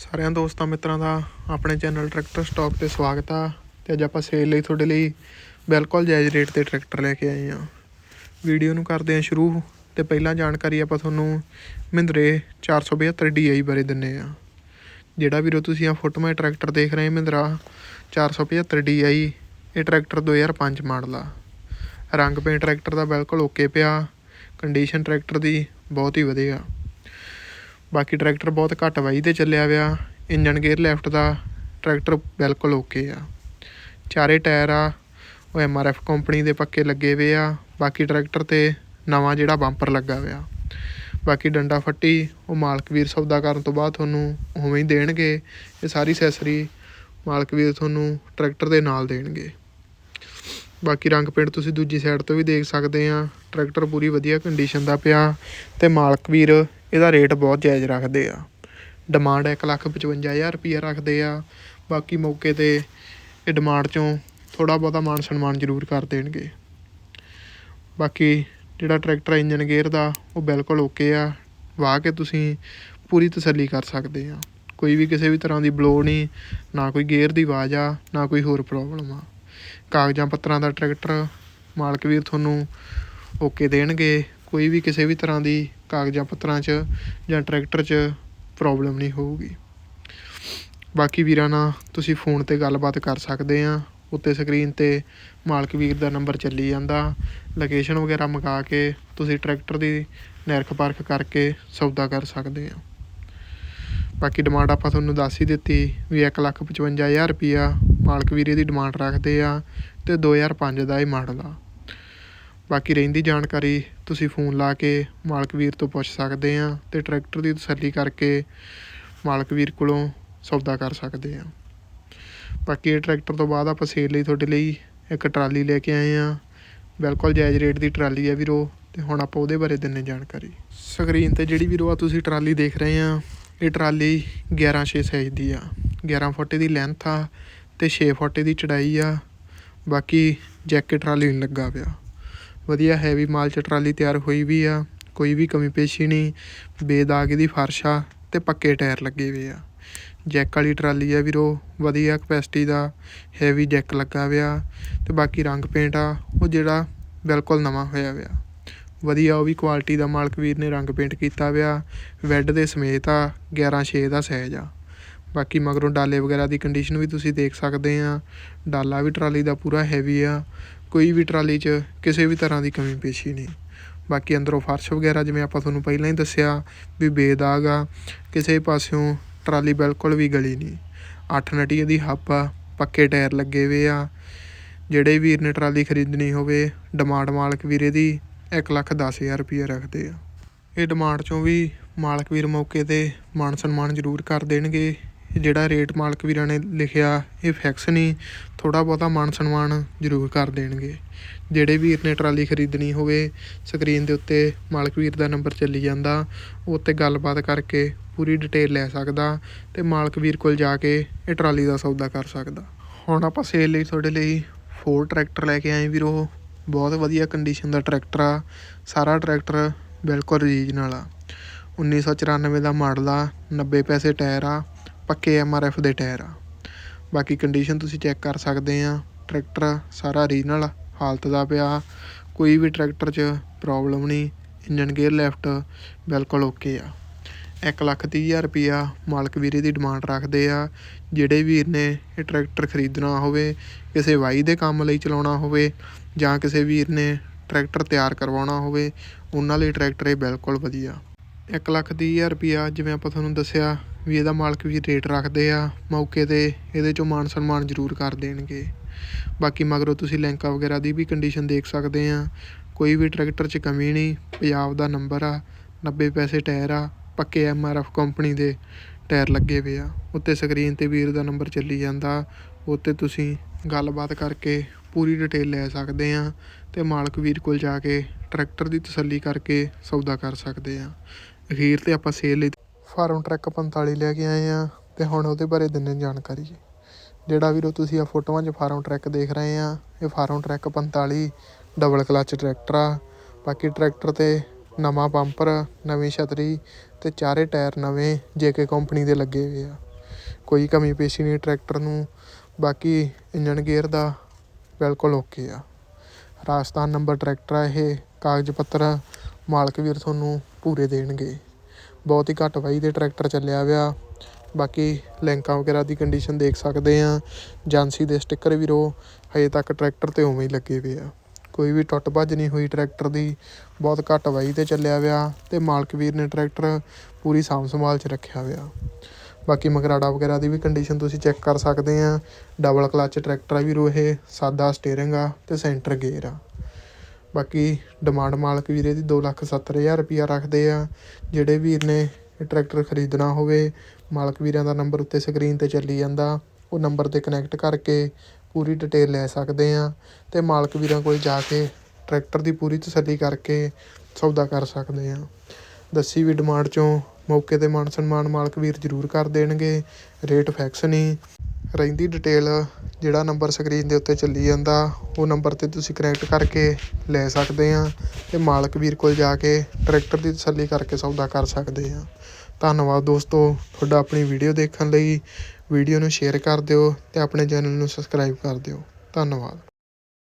ਸਾਰਿਆਂ ਦੋਸਤਾਂ ਮਿੱਤਰਾਂ ਦਾ ਆਪਣੇ ਚੈਨਲ ਟਰੈਕਟਰ ਸਟਾਕ ਤੇ ਸਵਾਗਤ ਆ ਤੇ ਅੱਜ ਆਪਾਂ ਸੇਲ ਲਈ ਤੁਹਾਡੇ ਲਈ ਬਿਲਕੁਲ ਜਾਇਜ਼ ਰੇਟ ਤੇ ਟਰੈਕਟਰ ਲੈ ਕੇ ਆਏ ਆ ਵੀਡੀਓ ਨੂੰ ਕਰਦੇ ਆ ਸ਼ੁਰੂ ਤੇ ਪਹਿਲਾਂ ਜਾਣਕਾਰੀ ਆਪਾਂ ਤੁਹਾਨੂੰ ਮਹਿੰਦਰੇ 472 DI ਬਾਰੇ ਦਿੰਨੇ ਆ ਜਿਹੜਾ ਵੀਰੋ ਤੁਸੀਂ ਆ ਫੋਟੋਮਾ ਟਰੈਕਟਰ ਦੇਖ ਰਹੇ ਮਹਿੰਦਰਾ 475 DI ਇਹ ਟਰੈਕਟਰ 2005 ਮਾਡਲ ਆ। ਰੰਗ ਪੇਂਟ ਟਰੈਕਟਰ ਦਾ ਬਿਲਕੁਲ ਓਕੇ ਪਿਆ ਕੰਡੀਸ਼ਨ ਟਰੈਕਟਰ ਦੀ ਬਹੁਤ ਹੀ ਵਧੀਆ। ਬਾਕੀ ਟਰੈਕਟਰ ਬਹੁਤ ਘੱਟ ਵਾਈ ਤੇ ਚੱਲਿਆ ਵਿਆ ਇੰਜਨ ਗੇਅਰ ਲੈਫਟ ਦਾ, ਟਰੈਕਟਰ ਬਿਲਕੁਲ ਓਕੇ ਆ। ਚਾਰੇ ਟਾਇਰ ਆ, ਉਹ ਐਮਆਰਐਫ ਕੰਪਨੀ ਦੇ ਪੱਕੇ ਲੱਗੇ ਵੇ ਆ। ਬਾਕੀ ਟਰੈਕਟਰ ਤੇ ਨਵਾਂ ਜਿਹੜਾ ਬੰਪਰ ਲੱਗਾ ਹੋਇਆ ਬਾਕੀ ਡੰਡਾ ਫੱਟੀ, ਉਹ ਮਾਲਕ ਵੀਰ ਸੌਦਾ ਕਰਨ ਤੋਂ ਬਾਅਦ ਤੁਹਾਨੂੰ ਉਵੇਂ ਹੀ ਦੇਣਗੇ। ਇਹ ਸਾਰੀ ਸੈਸਰੀ ਮਾਲਕ ਵੀਰ ਤੁਹਾਨੂੰ ਟਰੈਕਟਰ ਦੇ ਨਾਲ ਦੇਣਗੇ। ਬਾਕੀ ਰੰਗ ਪੇਂਟ ਤੁਸੀਂ ਦੂਜੀ ਸਾਈਡ ਤੋਂ ਵੀ ਦੇਖ ਸਕਦੇ ਆ। ਟਰੈਕਟਰ ਪੂਰੀ ਵਧੀਆ ਕੰਡੀਸ਼ਨ ਦਾ ਪਿਆ ਤੇ ਮਾਲਕ ਵੀਰ ਇਹਦਾ ਰੇਟ ਬਹੁਤ ਜਾਇਜ਼ ਰੱਖਦੇ ਆ। ਡਿਮਾਂਡ 155000 ਰੁਪਈਆ ਰੱਖਦੇ ਆ। ਬਾਕੀ ਮੌਕੇ ਤੇ ਇਹ ਡਿਮਾਂਡ ਚੋਂ ਥੋੜ੍ਹਾ ਬਹੁਤਾ ਮਾਨ ਸਨਮਾਨ ਜ਼ਰੂਰ ਕਰ ਦੇਣਗੇ। ਬਾਕੀ ਜਿਹੜਾ ਟਰੈਕਟਰ ਇੰਜਨ ਗੇਅਰ ਦਾ ਉਹ ਬਿਲਕੁਲ ਓਕੇ ਆ। ਵਾਹ ਕੇ ਤੁਸੀਂ ਪੂਰੀ ਤਸੱਲੀ ਕਰ ਸਕਦੇ ਆ। ਕੋਈ ਵੀ ਕਿਸੇ ਵੀ ਤਰ੍ਹਾਂ ਦੀ ਬਲੋ ਨਹੀਂ, ਨਾ ਕੋਈ ਗੇਅਰ ਦੀ ਆਵਾਜ਼ ਆ, ਨਾ ਕੋਈ ਹੋਰ ਪ੍ਰੋਬਲਮ ਆ। ਕਾਗਜ਼ਾਂ ਪੱਤਰਾਂ ਦਾ ਟਰੈਕਟਰ ਮਾਲਕ ਵੀਰ ਤੁਹਾਨੂੰ ਓਕੇ ਦੇਣਗੇ। ਕੋਈ ਵੀ ਕਿਸੇ ਵੀ ਤਰ੍ਹਾਂ ਦੀ ਕਾਗਜ਼ਾਂ ਪੱਤਰਾਂ 'ਚ ਜਾਂ ਟਰੈਕਟਰ 'ਚ ਪ੍ਰੋਬਲਮ ਨਹੀਂ ਹੋਊਗੀ। ਬਾਕੀ ਵੀਰਾਂ ਨਾਲ ਤੁਸੀਂ ਫੋਨ ਤੇ ਗੱਲਬਾਤ ਕਰ ਸਕਦੇ ਆ। ਉੱਤੇ ਸਕਰੀਨ ਤੇ ਮਾਲਕ ਵੀਰ ਦਾ ਨੰਬਰ ਚੱਲੀ ਜਾਂਦਾ। ਲੋਕੇਸ਼ਨ ਵਗੈਰਾ ਮੰਗਾ ਕੇ ਤੁਸੀਂ ਟਰੈਕਟਰ ਦੀ ਨਿਰਖ ਪਰਖ ਕਰਕੇ ਸੌਦਾ ਕਰ ਸਕਦੇ ਆ। ਬਾਕੀ ਡਿਮਾਂਡ ਆਪਾਂ ਤੁਹਾਨੂੰ ਦੱਸ ਹੀ ਦਿੱਤੀ ਵੀ 155000 ਰੁਪਿਆ ਮਾਲਕ ਵੀਰੇ ਦੀ ਡਿਮਾਂਡ ਰੱਖਦੇ ਆ ਤੇ 2005 ਦਾ ਇਹ ਮਾਡਲ ਆ। ਬਾਕੀ ਰਹਿੰਦੀ ਜਾਣਕਾਰੀ ਤੁਸੀਂ ਫੋਨ ਲਾ ਕੇ ਮਾਲਕ ਵੀਰ ਤੋਂ ਪੁੱਛ ਸਕਦੇ ਆ ਤੇ ਟਰੈਕਟਰ ਦੀ ਤਸੱਲੀ ਕਰਕੇ ਮਾਲਕ ਵੀਰ ਕੋਲੋਂ ਸੌਦਾ ਕਰ ਸਕਦੇ ਆ। ਬਾਕੀ ਇਹ ਟਰੈਕਟਰ ਤੋਂ ਬਾਅਦ ਆਪਾਂ ਸੇਲ ਲਈ ਤੁਹਾਡੇ ਲਈ ਇੱਕ ਟਰਾਲੀ ਲੈ ਕੇ ਆਏ ਆ। ਬਿਲਕੁਲ ਜਾਇਜ਼ ਰੇਟ ਦੀ ਟਰਾਲੀ ਆ ਵੀਰੋ ਤੇ ਹੁਣ ਆਪਾਂ ਉਹਦੇ ਬਾਰੇ ਦਿੰਨੇ ਜਾਣਕਾਰੀ। ਸਕਰੀਨ ਤੇ ਜਿਹੜੀ ਵੀਰੋ ਆ ਤੁਸੀਂ ਟਰਾਲੀ ਦੇਖ ਰਹੇ ਆ, ਇਹ ਟਰਾਲੀ 11 6 ਸਾਈਜ਼ ਦੀ ਆ। 11 ਫੁੱਟ ਦੀ ਲੈਂਥ ਆ ਤੇ 6 ਫੁੱਟ ਦੀ ਚੜਾਈ ਆ। ਬਾਕੀ ਜੈਕਟ ਟਰਾਲੀ ਨਹੀਂ ਲੱਗਾ ਪਿਆ। ਵਧੀਆ ਹੈਵੀ ਮਾਲ ਚ ਟਰਾਲੀ ਤਿਆਰ ਹੋਈ ਵੀ ਆ, ਕੋਈ ਵੀ ਕਮੀ ਪੇਸ਼ੀ ਨਹੀਂ, ਬੇਦਾਗ ਦੀ ਫਰਸ਼ ਆ ਅਤੇ ਪੱਕੇ ਟਾਇਰ ਲੱਗੇ ਹੋਏ ਆ। ਜੈਕ ਵਾਲੀ ਟਰਾਲੀ ਆ ਵੀਰੋ, ਵਧੀਆ ਕਪੈਸਿਟੀ ਦਾ ਹੈਵੀ ਜੈਕ ਲੱਗਾ ਹੋਇਆ ਅਤੇ ਬਾਕੀ ਰੰਗ ਪੇਂਟ ਆ, ਉਹ ਜਿਹੜਾ ਬਿਲਕੁਲ ਨਵਾਂ ਹੋਇਆ ਹੋਇਆ। ਵਧੀਆ ਉਹ ਵੀ ਕੁਆਲਿਟੀ ਦਾ ਮਾਲਕ ਵੀਰ ਨੇ ਰੰਗ ਪੇਂਟ ਕੀਤਾ ਹੋਇਆ ਵੈੱਡ ਦੇ ਸਮੇਤ ਆ 11 6 ਦਾ ਸਾਈਜ਼ ਆ। ਬਾਕੀ ਮਗਰੋਂ ਡਾਲੇ ਵਗੈਰਾ ਦੀ ਕੰਡੀਸ਼ਨ ਵੀ ਤੁਸੀਂ ਦੇਖ ਸਕਦੇ ਆ, ਡਾਲਾ ਵੀ ਟਰਾਲੀ ਦਾ ਪੂਰਾ ਹੈਵੀ ਆ ਕੋਈ ਵੀ ਟਰਾਲੀ 'ਚ ਕਿਸੇ ਵੀ ਤਰ੍ਹਾਂ ਦੀ ਕਮੀ ਪੇਸ਼ੀ ਨਹੀਂ। ਬਾਕੀ ਅੰਦਰੋਂ ਫਰਸ਼ ਵਗੈਰਾ ਜਿਵੇਂ ਆਪਾਂ ਤੁਹਾਨੂੰ ਪਹਿਲਾਂ ਹੀ ਦੱਸਿਆ ਵੀ ਬੇਦਾਗ ਆ, ਕਿਸੇ ਪਾਸਿਓਂ ਟਰਾਲੀ ਬਿਲਕੁਲ ਵੀ ਗਲੀ ਨਹੀਂ। ਅੱਠ ਨਟੀ ਦੀ ਹੱਬ ਆ, ਪੱਕੇ ਟਾਇਰ ਲੱਗੇ ਹੋਏ ਆ। ਜਿਹੜੇ ਵੀਰ ਨੇ ਟਰਾਲੀ ਖਰੀਦਣੀ ਹੋਵੇ, ਡਿਮਾਂਡ ਮਾਲਕ ਵੀਰੇ ਦੀ 1 ਲੱਖ ਦਸ ਹਜ਼ਾਰ ਰੁਪਏ ਰੱਖਦੇ ਆ। ਇਹ ਡਿਮਾਂਡ ਚੋਂ ਵੀ ਮਾਲਕ ਵੀਰ ਮੌਕੇ ਤੇ ਮਾਨ ਸਨਮਾਨ ਜ਼ਰੂਰ ਕਰ ਦੇਣਗੇ। ਜਿਹੜਾ ਰੇਟ ਮਾਲਕ ਵੀਰਾਂ ਨੇ ਲਿਖਿਆ, ਇਹ ਫਿਕਸ ਨਹੀਂ ਥੋੜ੍ਹਾ ਬਹੁਤਾ ਮਾਨ ਸਨਮਾਨ ਜ਼ਰੂਰ ਕਰ ਦੇਣਗੇ। ਜਿਹੜੇ ਵੀਰ ਨੇ ਟਰਾਲੀ ਖਰੀਦਣੀ ਹੋਵੇ ਸਕਰੀਨ ਦੇ ਉੱਤੇ ਮਾਲਕ ਵੀਰ ਦਾ ਨੰਬਰ ਚੱਲੀ ਜਾਂਦਾ, ਉਹ 'ਤੇ ਗੱਲਬਾਤ ਕਰਕੇ ਪੂਰੀ ਡਿਟੇਲ ਲੈ ਸਕਦਾ ਅਤੇ ਮਾਲਕ ਵੀਰ ਕੋਲ ਜਾ ਕੇ ਇਹ ਟਰਾਲੀ ਦਾ ਸੌਦਾ ਕਰ ਸਕਦਾ। ਹੁਣ ਆਪਾਂ ਸੇਲ ਲਈ ਤੁਹਾਡੇ ਲਈ ਫੋਰ ਟਰੈਕਟਰ ਲੈ ਕੇ ਆਏ ਵੀਰੋ। ਬਹੁਤ ਵਧੀਆ ਕੰਡੀਸ਼ਨ ਦਾ ਟਰੈਕਟਰ ਆ, ਸਾਰਾ ਟਰੈਕਟਰ ਬਿਲਕੁਲ ਰੀਜਨਲ ਆ। 1994 ਦਾ ਮਾਡਲ ਆ 90 ਪੈਸੇ ਟਾਇਰ ਆ ਪੱਕੇ ਐਮਆਰਐਫ ਦੇ ਟਾਇਰ ਆ। ਬਾਕੀ ਕੰਡੀਸ਼ਨ ਤੁਸੀਂ ਚੈੱਕ ਕਰ ਸਕਦੇ ਆ। ਟਰੈਕਟਰ ਸਾਰਾ ਰੀਜਨਲ ਹਾਲਤ ਦਾ ਪਿਆ। ਕੋਈ ਵੀ ਟਰੈਕਟਰ 'ਚ ਪ੍ਰੋਬਲਮ ਨਹੀਂ ਇੰਜਨ ਗੇਅਰ ਲੈਫਟ ਬਿਲਕੁਲ ਓਕੇ ਆ। ਇੱਕ ਲੱਖ ਤੀਹ ਹਜ਼ਾਰ ਰੁਪਈਆ ਮਾਲਕ ਵੀਰੇ ਦੀ ਡਿਮਾਂਡ ਰੱਖਦੇ ਆ। ਜਿਹੜੇ ਵੀਰ ਨੇ ਇਹ ਟਰੈਕਟਰ ਖਰੀਦਣਾ ਹੋਵੇ, ਕਿਸੇ ਵਾਈ ਦੇ ਕੰਮ ਲਈ ਚਲਾਉਣਾ ਹੋਵੇ, ਜਾਂ ਕਿਸੇ ਵੀਰ ਨੇ ਟਰੈਕਟਰ ਤਿਆਰ ਕਰਵਾਉਣਾ ਹੋਵੇ, ਉਹਨਾਂ ਲਈ ਟਰੈਕਟਰ ਇਹ ਬਿਲਕੁਲ ਵਧੀਆ। ਇੱਕ ਲੱਖ ਤੀਹ ਹਜ਼ਾਰ ਰੁਪਈਆ, ਜਿਵੇਂ ਆਪਾਂ ਤੁਹਾਨੂੰ ਦੱਸਿਆ ਵੀ ਇਹਦਾ ਮਾਲਕ ਵੀ ਰੇਟ ਰੱਖਦੇ ਆ, ਮੌਕੇ ਤੇ ਇਹਦੇ ਚੋਂ ਮਾਨ ਸਨਮਾਨ ਜ਼ਰੂਰ ਕਰ ਦੇਣਗੇ। ਬਾਕੀ ਮਗਰੋਂ ਤੁਸੀਂ ਲਿੰਕਾਂ ਵਗੈਰਾ ਦੀ ਵੀ ਕੰਡੀਸ਼ਨ ਦੇਖ ਸਕਦੇ ਆ। ਕੋਈ ਵੀ ਟਰੈਕਟਰ 'ਚ ਕਮੀ ਨਹੀਂ, ਪੰਜਾਬ ਦਾ ਨੰਬਰ ਆ 90 ਪੈਸੇ ਟਾਇਰ ਆ, ਪੱਕੇ ਐਮਆਰਐਫ ਕੰਪਨੀ ਦੇ ਟਾਇਰ ਲੱਗੇ ਹੋਏ ਆ। ਉੱਤੇ ਸਕਰੀਨ ਤੇ ਵੀਰ ਦਾ ਨੰਬਰ ਚੱਲੀ ਜਾਂਦਾ, ਉੱਤੇ ਤੁਸੀਂ ਗੱਲਬਾਤ ਕਰਕੇ ਪੂਰੀ ਡਿਟੇਲ ਲੈ ਸਕਦੇ ਆ ਤੇ ਮਾਲਕ ਵੀਰ ਕੋਲ ਜਾ ਕੇ ਟਰੈਕਟਰ ਦੀ ਤਸੱਲੀ ਕਰਕੇ ਸੌਦਾ ਕਰ ਸਕਦੇ ਆ। ਅਖੀਰ ਤੇ ਆਪਾਂ ਸੇਲ ਲਈ ਫਾਰਮ ਟਰੱਕ 45 ਲੈ ਕੇ ਆਏ ਆ ਤੇ ਹੁਣ ਉਹਦੇ ਬਾਰੇ ਦਿੰਨੇ ਜਾਣਕਾਰੀ ਜੀ। ਜਿਹੜਾ ਵੀਰੋ ਤੁਸੀਂ ਆ ਫੋਟੋਆਂ 'ਚ ਫਾਰਮ ਟਰੱਕ ਦੇਖ ਰਹੇ ਆ ਇਹ Farmtrac 45 double clutch tractor ਆ। ਬਾਕੀ ਟਰੈਕਟਰ ਤੇ ਨਵਾਂ ਪੰਪਰ ਨਵੀਂ ਛਤਰੀ ਤੇ ਚਾਰੇ ਟਾਇਰ ਨਵੇਂ ਜੇਕੇ ਕੰਪਨੀ ਦੇ ਲੱਗੇ ਹੋਏ ਆ। ਕੋਈ ਕਮੀ ਪੇਸ਼ੀ ਨਹੀਂ ਟਰੈਕਟਰ ਨੂੰ, ਬਾਕੀ ਇੰਜਨ ਗੇਅਰ ਦਾ ਬਿਲਕੁਲ ਓਕੇ ਆ। ਰਾਜਸਥਾਨ ਨੰਬਰ ਟਰੈਕਟਰ ਆ ਇਹ, ਕਾਗਜ਼ ਪੱਤਰ ਮਾਲਕ ਵੀਰ ਤੁਹਾਨੂੰ ਪੂਰੇ ਦੇਣਗੇ। ਬਹੁਤ ਹੀ ਘੱਟ ਵਾਈ ਦੇ ਟਰੈਕਟਰ ਚੱਲਿਆ ਵਿਆ ਬਾਕੀ ਲੈਂਕਾਂ ਵਗੈਰਾ ਦੀ ਕੰਡੀਸ਼ਨ ਦੇਖ ਸਕਦੇ ਆ ਏਜੰਸੀ ਦੇ ਸਟicker ਵੀਰੋ, ਹਜੇ ਤੱਕ ਟਰੈਕਟਰ ਤੇ ਉਵੇਂ ਹੀ ਲੱਗੇ ਪਏ ਆ। ਕੋਈ ਵੀ ਟੁੱਟ ਭੱਜ ਨਹੀਂ ਹੋਈ ਟਰੈਕਟਰ ਦੀ। ਬਹੁਤ ਘੱਟ ਵਾਈ ਤੇ ਚੱਲਿਆ ਵਿਆ ਤੇ ਮਾਲਕ ਵੀਰ ਨੇ ਟਰੈਕਟਰ ਪੂਰੀ ਸਾਂਭ ਸੰਭਾਲ 'ਚ ਰੱਖਿਆ ਵਿਆ ਬਾਕੀ ਮਗਰਾੜਾ ਵਗੈਰਾ ਦੀ ਵੀ ਕੰਡੀਸ਼ਨ ਤੁਸੀਂ ਚੈੱਕ ਕਰ ਸਕਦੇ ਆ ਡਬਲ ਕਲਚ ਟਰੈਕਟਰ ਆ ਵੀਰੋ ਇਹ, ਸਾਦਾ ਸਟੀਅਰਿੰਗ ਆ ਤੇ ਸੈਂਟਰ ਗੇਅਰ ਆ। ਬਾਕੀ ਡਿਮਾਂਡ ਮਾਲਕ ਵੀਰੇ ਦੀ 270000 ਰੁਪਿਆ ਰੱਖਦੇ ਆ। ਜਿਹੜੇ ਵੀਰ ਨੇ ਟਰੈਕਟਰ ਖਰੀਦਣਾ ਹੋਵੇ, ਮਾਲਕ ਵੀਰਾਂ ਦਾ ਨੰਬਰ ਉੱਤੇ ਸਕਰੀਨ ਤੇ ਚੱਲੀ ਜਾਂਦਾ। ਉਹ ਨੰਬਰ ਤੇ ਕਨੈਕਟ ਕਰਕੇ ਪੂਰੀ ਡਿਟੇਲ ਲੈ ਸਕਦੇ ਆ ਤੇ ਮਾਲਕ ਵੀਰਾਂ ਕੋਲ ਜਾ ਕੇ ਟਰੈਕਟਰ ਦੀ ਪੂਰੀ ਤਸੱਲੀ ਕਰਕੇ ਸੌਦਾ ਕਰ ਸਕਦੇ ਆ। ਦੱਸੀ ਵੀ ਡਿਮਾਂਡ ਚੋਂ ਮੌਕੇ ਤੇ ਮਾਨ ਸਨਮਾਨ ਮਾਲਕ ਵੀਰ ਜ਼ਰੂਰ ਕਰ ਦੇਣਗੇ। ਰੇਟ ਫਿਕਸ ਨਹੀਂ। ਰਹਿੰਦੀ ਡਿਟੇਲ ਜਿਹੜਾ ਨੰਬਰ ਸਕਰੀਨ ਦੇ ਉੱਤੇ ਚੱਲੀ ਜਾਂਦਾ, ਉਹ ਨੰਬਰ ਤੇ ਤੁਸੀਂ ਕਨੈਕਟ ਕਰਕੇ ਲੈ ਸਕਦੇ ਹਾਂ ਅਤੇ ਮਾਲਕ ਵੀਰ ਕੋਲ ਜਾ ਕੇ ਟਰੈਕਟਰ ਦੀ ਤਸੱਲੀ ਕਰਕੇ ਸੌਦਾ ਕਰ ਸਕਦੇ ਹਾਂ। ਧੰਨਵਾਦ ਦੋਸਤੋ, ਤੁਹਾਡਾ ਆਪਣੀ ਵੀਡੀਓ ਦੇਖਣ ਲਈ। ਵੀਡੀਓ ਨੂੰ ਸ਼ੇਅਰ ਕਰ ਦਿਓ ਅਤੇ ਆਪਣੇ ਚੈਨਲ ਨੂੰ ਸਬਸਕ੍ਰਾਈਬ ਕਰ ਦਿਓ। ਧੰਨਵਾਦ।